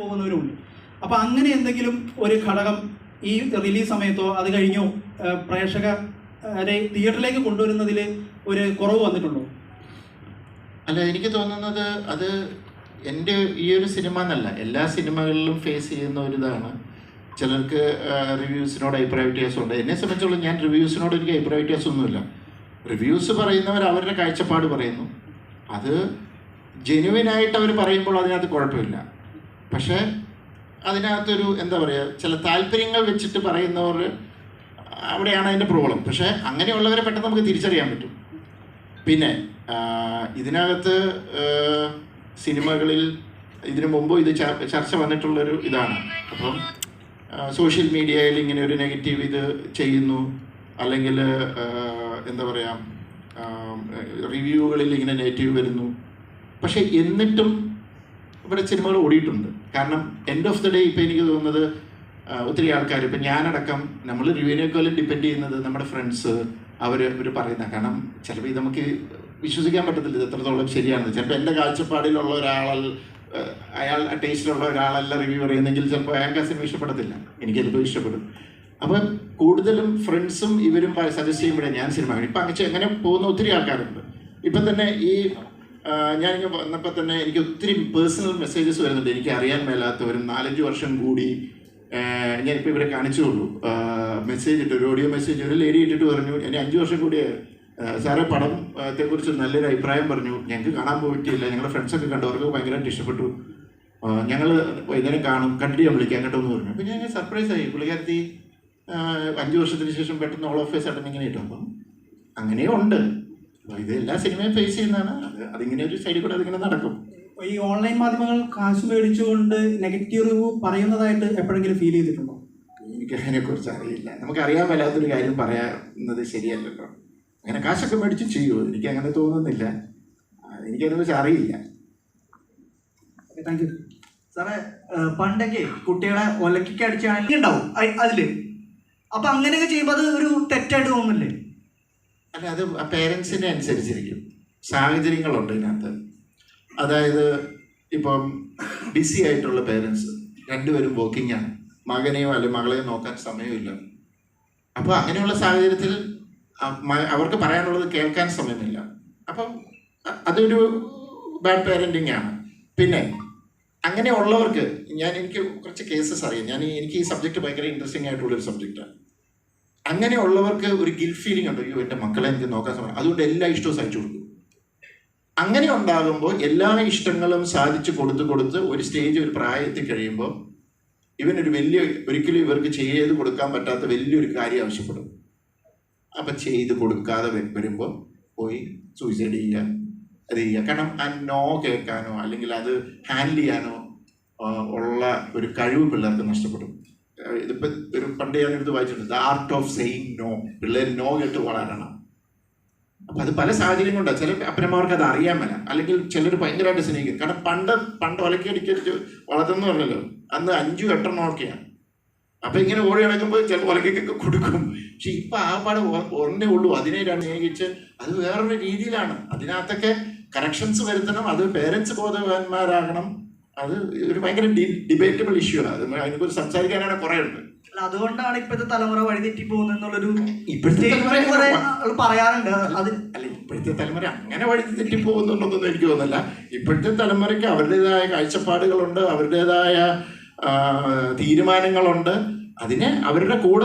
പോകുന്നവരുണ്ട് അപ്പോൾ അങ്ങനെ എന്തെങ്കിലും ഒരു ഘടകം ഈ റിലീസ് സമയത്തോ അത് കഴിഞ്ഞോ പ്രേക്ഷക പ്രേക്ഷകരെ തിയേറ്ററിലേക്ക് കൊണ്ടുവരുന്നതിൽ ഒരു കുറവ് വന്നിട്ടുണ്ടോ? അല്ല എനിക്ക് തോന്നുന്നത് അത് എന്റെ ഈ ഒരു സിനിമ എന്നല്ല എല്ലാ സിനിമകളിലും ഫേസ് ചെയ്യുന്ന ഒരു ഇതാണ്. ചിലർക്ക് റിവ്യൂസിനോട് അഭിപ്രായ വ്യത്യാസമുണ്ട്. എന്നെ സംബന്ധിച്ചോളം ഞാൻ റിവ്യൂസിനോട് എനിക്ക് അഭിപ്രായ വ്യത്യാസമൊന്നുമില്ല. റിവ്യൂസ് പറയുന്നവർ അവരുടെ കാഴ്ചപ്പാട് പറയുന്നു. അത് ജെനുവിനായിട്ട് അവർ പറയുമ്പോൾ അതിനകത്ത് കുഴപ്പമില്ല. പക്ഷേ അതിനകത്തൊരു എന്താ പറയുക ചില താല്പര്യങ്ങൾ വെച്ചിട്ട് പറയുന്നവർ അവിടെയാണ് അതിന്റെ പ്രോബ്ലം പക്ഷേ അങ്ങനെയുള്ളവരെ പെട്ടെന്ന് നമുക്ക് തിരിച്ചറിയാൻ പറ്റും. പിന്നെ ഇതിനകത്ത് സിനിമകളിൽ ഇതിനു മുമ്പ് ഇത് ചർച്ച വന്നിട്ടുള്ളൊരു ഇതാണ്. അപ്പം സോഷ്യൽ മീഡിയയിൽ ഇങ്ങനെ ഒരു നെഗറ്റീവ് ഇത് ചെയ്യുന്നു. അല്ലെങ്കിൽ എന്താ പറയുക റിവ്യൂകളിൽ ഇങ്ങനെ നെഗറ്റീവ് വരുന്നു. പക്ഷേ എന്നിട്ടും ഇവിടെ സിനിമകൾ ഓടിയിട്ടുണ്ട്. കാരണം എൻഡ് ഓഫ് ദി ഡേ ഇപ്പം എനിക്ക് തോന്നുന്നത് ഒത്തിരി ആൾക്കാർ ഇപ്പം ഞാനടക്കം നമ്മൾ റിവ്യൂവിനേക്കാളും ഡിപ്പെൻഡ് ചെയ്യുന്നത് നമ്മുടെ ഫ്രണ്ട്സ് അവർ ഇവർ പറയുന്ന കാരണം ചിലപ്പോൾ ഇത് നമുക്ക് വിശ്വസിക്കാൻ പറ്റത്തില്ല ഇത് എത്രത്തോളം ശരിയാണെന്ന്. ചിലപ്പോൾ എന്റെ കാഴ്ചപ്പാടിലുള്ള ഒരാൾ അയാൾ ടേസ്റ്റിലുള്ള ഒരാളല്ല റിവ്യൂ പറയുന്നെങ്കിൽ ചിലപ്പോൾ അയാൾക്ക് ആ സിനിമ ഇഷ്ടപ്പെടത്തില്ല. എനിക്ക് ചിലപ്പോൾ ഇഷ്ടപ്പെടും. അപ്പം കൂടുതലും ഫ്രണ്ട്സും ഇവരും സജസ്റ്റ് ചെയ്യുമ്പോഴേ ഞാൻ സിനിമ ഇപ്പം അങ്ങനെ അങ്ങനെ പോകുന്ന ഒത്തിരി ആൾക്കാരുണ്ട്. ഇപ്പം തന്നെ ഈ ആ, ഞാനിങ്ങനെ വന്നപ്പോൾ തന്നെ എനിക്ക് ഒത്തിരി പേഴ്സണൽ മെസ്സേജസ് വരുന്നുണ്ട്. എനിക്ക് അറിയാൻ മേലാത്തവരും നാലഞ്ച് വർഷം കൂടി ഞാനിപ്പോൾ ഇവരെ കാണിച്ചുള്ളൂ മെസ്സേജ് ഇട്ട് ഒരു ഓഡിയോ മെസ്സേജ് ഒരു ലേഡി ഇട്ടിട്ട് പറഞ്ഞു എന്നെ അഞ്ച് വർഷം കൂടി സാറേ പടം കുറിച്ച് നല്ലൊരു അഭിപ്രായം പറഞ്ഞു. ഞങ്ങൾക്ക് കാണാൻ പോയിട്ടില്ല. ഞങ്ങളുടെ ഫ്രണ്ട്സൊക്കെ കണ്ടു. അവർക്ക് ഭയങ്കരമായിട്ട് ഇഷ്ടപ്പെട്ടു. ഞങ്ങൾ വൈകുന്നേരം കാണും. കണ്ടിട്ട് ഞാൻ വിളിക്കാം കേട്ടോ എന്ന് പറഞ്ഞു. അപ്പോൾ ഞാൻ സർപ്രൈസ് ആയി. പുള്ളിക്കാരത്തി അഞ്ച് വർഷത്തിന് ശേഷം പെട്ടെന്ന് ഓൾ ഓഫ് ആയിട്ട് ഇങ്ങനെ ഇട്ടു. അപ്പം അങ്ങനെയും ഉണ്ട് ഇത് എല്ലാ സിനിമയും ഫേസ് ചെയ്യുന്നതാണ്. അത് അതിങ്ങനെ ഒരു സൈഡിൽ കൂടെ അതിങ്ങനെ നടക്കും. ഈ ഓൺലൈൻ മാധ്യമങ്ങൾ കാശ് മേടിച്ചുകൊണ്ട് നെഗറ്റീവ് റിവ്യൂ പറയുന്നതായിട്ട് എപ്പോഴെങ്കിലും ഫീൽ ചെയ്തിട്ടുണ്ടോ? എനിക്ക് അതിനെക്കുറിച്ച് അറിയില്ല. നമുക്കറിയാൻ വല്ലാത്തൊരു മേലാത്തൊരു കാര്യം പറയുന്നത് ശരിയല്ലല്ലോ. അങ്ങനെ കാശൊക്കെ മേടിച്ച് ചെയ്യുമോ എനിക്ക് അങ്ങനെ തോന്നുന്നില്ല. എനിക്കതിനെ എനിക്കതിനെക്കുറിച്ച് അറിയില്ല. താങ്ക് യു സാറേ പണ്ടൊക്കെ കുട്ടികളെ ഒലക്കിക്ക് അടിച്ചാണെങ്കിൽ ഉണ്ടാവും. അതിൽ. അപ്പൊ അങ്ങനെയൊക്കെ ചെയ്യുമ്പോൾ അത് ഒരു തെറ്റായിട്ട് തോന്നുന്നില്ലേ? അല്ല അത് പേരൻസിനെ അനുസരിച്ചിരിക്കും. സാഹചര്യങ്ങളുണ്ട് ഇതിനകത്ത്. അതായത് ഇപ്പം ബിസി ആയിട്ടുള്ള പേരൻസ് രണ്ടുപേരും വർക്കിംഗ് ആണ്. മകനെയോ അല്ലെങ്കിൽ മകളെയോ നോക്കാൻ സമയമില്ല. അപ്പോൾ അങ്ങനെയുള്ള സാഹചര്യത്തിൽ അവർക്ക് പറയാനുള്ളത് കേൾക്കാൻ സമയമില്ല. അപ്പം അതൊരു ബാഡ് പേരന്റിങ് ആണ്. പിന്നെ അങ്ങനെയുള്ളവർക്ക് ഞാൻ എനിക്ക് കുറച്ച് കേസസ് അറിയാം. ഞാൻ എനിക്ക് ഈ സബ്ജക്റ്റ് ഭയങ്കര ഇൻട്രസ്റ്റിംഗ് ആയിട്ടുള്ളൊരു സബ്ജക്റ്റാണ് അങ്ങനെയുള്ളവർക്ക് ഒരു ഗിൽ ഫീലിംഗ് ഉണ്ട്. അയ്യോ എന്റെ മക്കളെ എനിക്ക് നോക്കാൻ സമയം അതുകൊണ്ട് എല്ലാ ഇഷ്ടവും സഹിച്ചു കൊടുക്കും. അങ്ങനെ ഉണ്ടാകുമ്പോൾ എല്ലാ ഇഷ്ടങ്ങളും സാധിച്ചു കൊടുത്ത് കൊടുത്ത് ഒരു സ്റ്റേജ് ഒരു പ്രായത്തിൽ കഴിയുമ്പോൾ ഇവനൊരു വലിയ ഒരിക്കലും ഇവർക്ക് ചെയ്ത് കൊടുക്കാൻ പറ്റാത്ത വലിയൊരു കാര്യം ആവശ്യപ്പെടും. അപ്പം ചെയ്ത് കൊടുക്കാതെ വരുമ്പോൾ പോയി സൂയിസൈഡ് ചെയ്യുക അത് ചെയ്യുക. കാരണം ആ നോ കേൾക്കാനോ അല്ലെങ്കിൽ അത് ഹാൻഡിൽ ചെയ്യാനോ ഉള്ള ഒരു കഴിവ് പിള്ളേർക്ക് നഷ്ടപ്പെടും. ഇതിപ്പോ ഒരു പണ്ട് ഞാൻ എടുത്ത് വായിച്ചിട്ടുണ്ട് the art of saying no പിള്ളേർ നോ കേട്ട് വളരണം. അപ്പൊ അത് പല സാഹചര്യങ്ങളുണ്ട് ചില അപ്പനമാർക്ക് അത് അറിയാൻ മേല. അല്ലെങ്കിൽ ചിലർ ഭയങ്കരമായിട്ട് സ്നേഹിക്കും. കാരണം പണ്ട് പണ്ട് ഒലക്കടിക്കടിച്ച് വളർത്തുന്നു പറഞ്ഞല്ലോ അന്ന് അഞ്ചു എട്ടെണ്ണം ഒക്കെയാണ് അപ്പൊ ഇങ്ങനെ ഓടി നടക്കുമ്പോൾ ചില ഒലക്കൊക്കെ കൊടുക്കും. പക്ഷെ ഇപ്പൊ ആ പാടെ ഒന്നേ ഉള്ളൂ. അതിനെ സ്നേഹിച്ച്. അത് വേറൊരു രീതിയിലാണ്. അതിനകത്തൊക്കെ കറക്ഷൻസ് വരുത്തണം. അത് പേരൻസ് ബോധവാന്മാരാകണം. അത് ഒരു ഭയങ്കര ഡിബേറ്റബിൾ ഇഷ്യൂ ആണ്. അത് അതിനെക്കുറിച്ച് സംസാരിക്കാനാണ് കുറെ ഉണ്ട്. അതുകൊണ്ടാണ് ഇപ്പോഴത്തെ തലമുറ വഴിതെറ്റി പോകുന്നൊരു ഇപ്പോഴത്തെ പറയാറുണ്ട്. അത് അല്ല ഇപ്പോഴത്തെ തലമുറ അങ്ങനെ വഴി തെറ്റിപ്പോകുന്നുണ്ടെന്നൊന്നും എനിക്ക് തോന്നുന്നില്ല. ഇപ്പോഴത്തെ തലമുറയ്ക്ക് അവരുടേതായ കാഴ്ചപ്പാടുകളുണ്ട് അവരുടേതായ തീരുമാനങ്ങളുണ്ട്. അതിനെ അവരുടെ കൂടെ